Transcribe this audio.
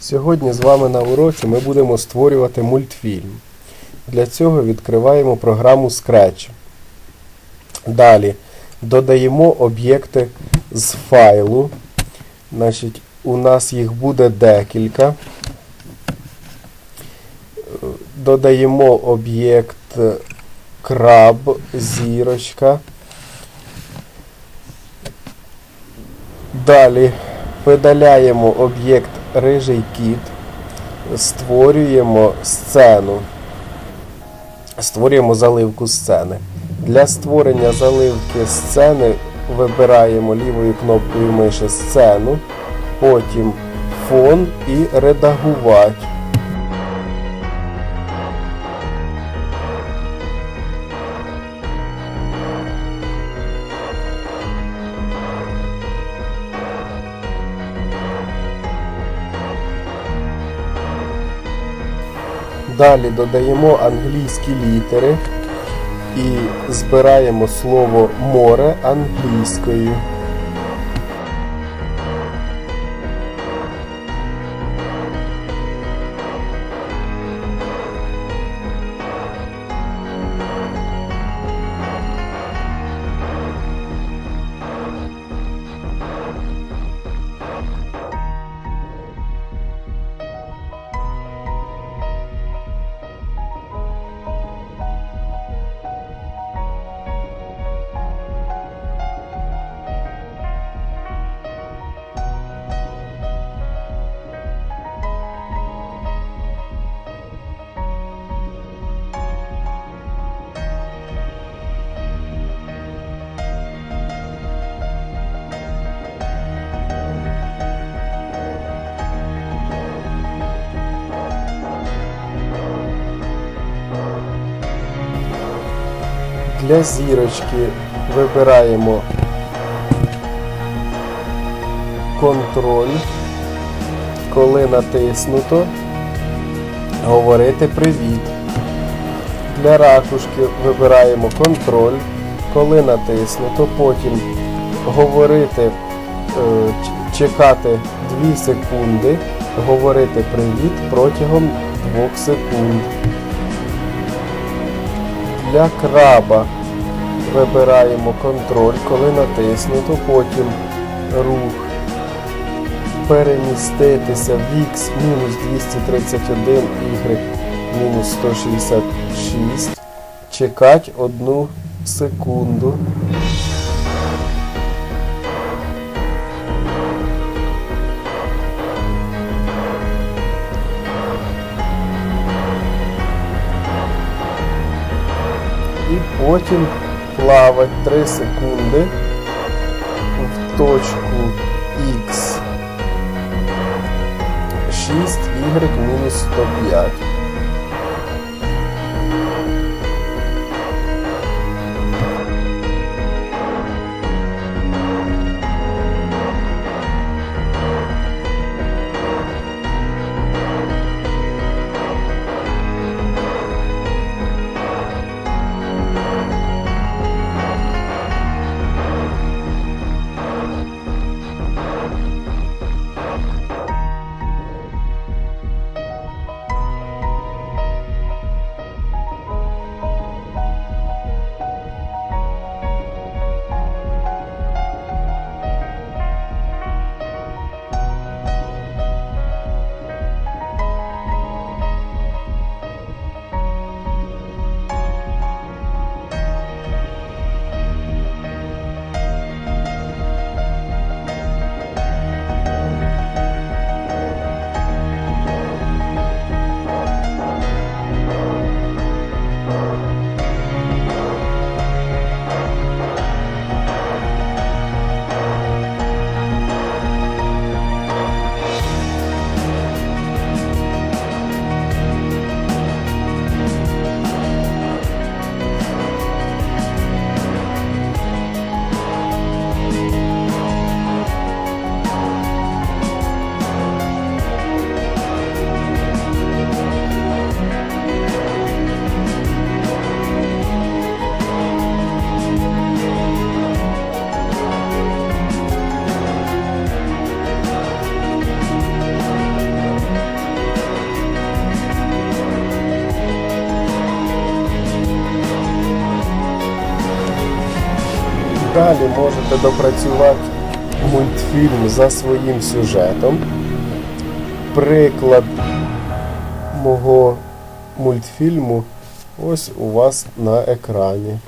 Сьогодні з вами на уроці ми будемо створювати мультфільм. Для цього відкриваємо програму Scratch. Далі додаємо об'єкти з файлу. Значить, у нас їх буде декілька. Додаємо об'єкт краб, зірочка. Далі видаляємо об'єкт рижий кіт, створюємо сцену. Створюємо заливку сцени. Для створення заливки сцени вибираємо лівою кнопкою миші сцену, потім фон і редагувати. Далі додаємо англійські літери і збираємо слово море англійською. Для зірочки вибираємо контроль. Коли натиснуто, говорити привіт. Для ракушки вибираємо контроль. Коли натиснуто, потім говорити, е, чекати 2 секунди, говорити привіт протягом 2 секунд. Для краба вибираємо контроль, коли натиснуто, потім рух переміститися в X мінус 231, Y мінус 166, чекати одну секунду. потім плавати 3 секунди в точку X 6 Y мінус 105. Далі можете допрацювати мультфільм за своїм сюжетом. Приклад мого мультфільму ось у вас на екрані.